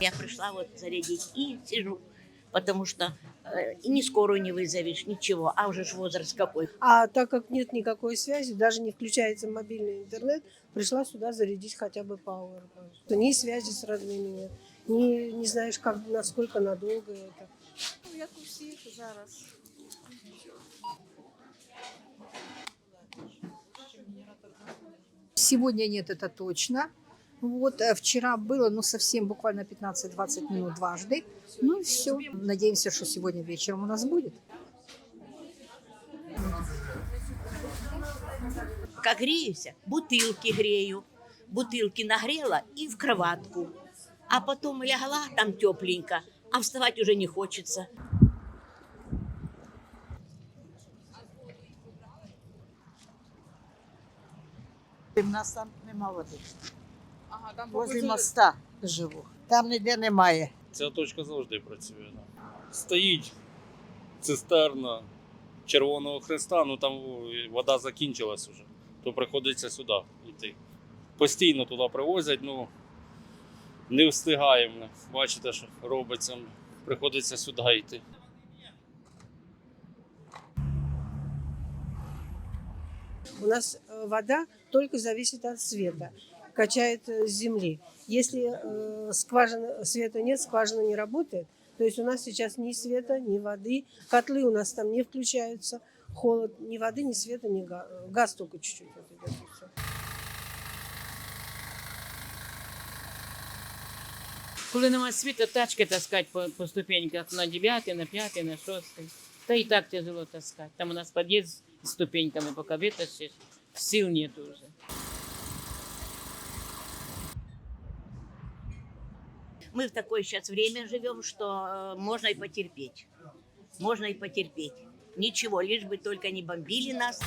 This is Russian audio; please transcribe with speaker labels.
Speaker 1: Я пришла вот зарядить и сижу, потому что э, и ни скорую не вызовешь, ничего, а уже ж возраст какой.
Speaker 2: А так как нет никакой связи, даже не включается мобильный интернет, пришла сюда зарядить хотя бы Power. Ни связи с родными нет, ни, не знаешь, как, насколько надолго это.
Speaker 3: Ну, Як у всіх зараз.
Speaker 4: Сегодня нет, это точно. Вот, э, вчера было, ну, совсем буквально 15-20 минут дважды. Ну, и все. Надеемся, что сегодня вечером у нас будет.
Speaker 1: Как греюсь, бутылки грею, бутылки нагрела и в кроватку. А потом лягла там тепленько, а вставать уже не хочется.
Speaker 5: У нас там нема води.
Speaker 3: Ага, там
Speaker 5: Возле моста живу. Там ніде немає.
Speaker 6: Ця точка завжди працює. да. Стоїть цистерна Червоного Хреста, ну там вода закінчилась уже, то приходиться сюди йти. Постійно туди привозять, ну не встигаємо. Бачите, що робиться. Приходиться сюди йти.
Speaker 2: У нас э, вода только зависит от света, качает э, с земли. Если э, скважины, света нет, скважина не работает, то есть у нас сейчас ни света, ни воды, котлы у нас там не включаются, холод, ни воды, ни света, ни газа. Газ только чуть-чуть вот идет. и всё.
Speaker 7: Коли нема світу, тачки таскати по, по ступеньках на 9, на 5, на 6. Та і так тяжело таскати. Там у нас під'їзд з ступеньками, поки витащиш, сил нету вже.
Speaker 1: Мы в такое сейчас время живем, что э, можно и потерпеть. Можно и потерпеть. Ничего, лишь бы только не бомбили нас.